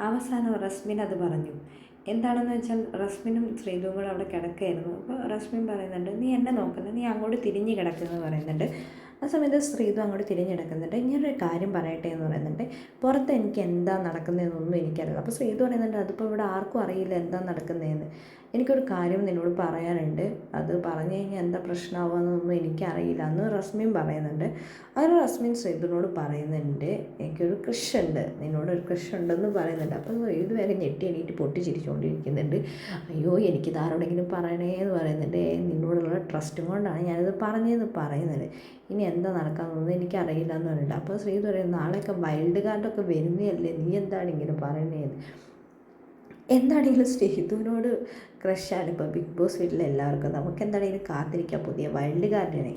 അവസാനം റസ്മിൻ അത് പറഞ്ഞു. എന്താണെന്ന് വെച്ചാൽ റസ്മിനും ശ്രീതുവും കൂടെ അവിടെ കിടക്കുകയായിരുന്നു. അപ്പോൾ റസ്മിൻ പറയുന്നുണ്ട് നീ എന്നെ നോക്കുന്നത് നീ അങ്ങോട്ട് തിരിഞ്ഞ് കിടക്കുന്നു പറയുന്നുണ്ട്. ആ സമയത്ത് ശ്രീതു അങ്ങോട്ട് തിരിഞ്ഞെടുക്കുന്നുണ്ട്. ഇങ്ങനൊരു കാര്യം പറയട്ടെ എന്ന് പറയുന്നുണ്ട്. പുറത്ത് എനിക്ക് എന്താ നടക്കുന്നതെന്നൊന്നും എനിക്കറിയില്ല. അപ്പോൾ ശ്രീതു പറയുന്നുണ്ട് അതിപ്പോൾ ഇവിടെ ആർക്കും അറിയില്ല എന്താ നടക്കുന്നതെന്ന്. എനിക്കൊരു കാര്യം നിന്നോട് പറയാനുണ്ട്. അത് പറഞ്ഞു കഴിഞ്ഞാൽ എന്താ പ്രശ്നമാവുമെന്നൊന്നും എനിക്കറിയില്ല എന്ന് റസ്മിൻ പറയുന്നുണ്ട്. അങ്ങനെ റസ്മിൻ ശ്രീതുവിനോട് പറയുന്നുണ്ട് എനിക്കൊരു ഉണ്ട് നിന്നോട് ഒരു ഉണ്ടെന്ന് പറയുന്നുണ്ട്. അപ്പോൾ ശ്രീതു വേഗം ഞെട്ടി എണീറ്റ് പൊട്ടിച്ചിരിച്ചുകൊണ്ടിരിക്കുന്നുണ്ട് അയ്യോ എനിക്ക് ആരോടെങ്കിലും പറയണേ എന്ന് പറയുന്നുണ്ട്. നിന്നോടുള്ള ട്രസ്റ്റും കൊണ്ടാണ് ഞാനിത് പറഞ്ഞതെന്ന് പറയുന്നത്. ഇനി എന്താ നടക്കാമെന്നൊന്നും എനിക്കറിയില്ല എന്ന് പറഞ്ഞിട്ട്. അപ്പോൾ ശ്രീതു പറയും നാളെയൊക്കെ വൈൽഡ് കാർഡൊക്കെ വരുന്നതല്ലേ? നീ എന്താണ് ഇങ്ങനെ പറയുന്നത് എന്താണെങ്കിലും ശ്രീധുവിനോട് ക്രഷാണ് ഇപ്പോൾ ബിഗ് ബോസ് വീട്ടിലെ എല്ലാവർക്കും നമുക്ക് എന്താണെങ്കിലും കാത്തിരിക്കാം. പുതിയ വൈൽഡ് കാർഡിനെ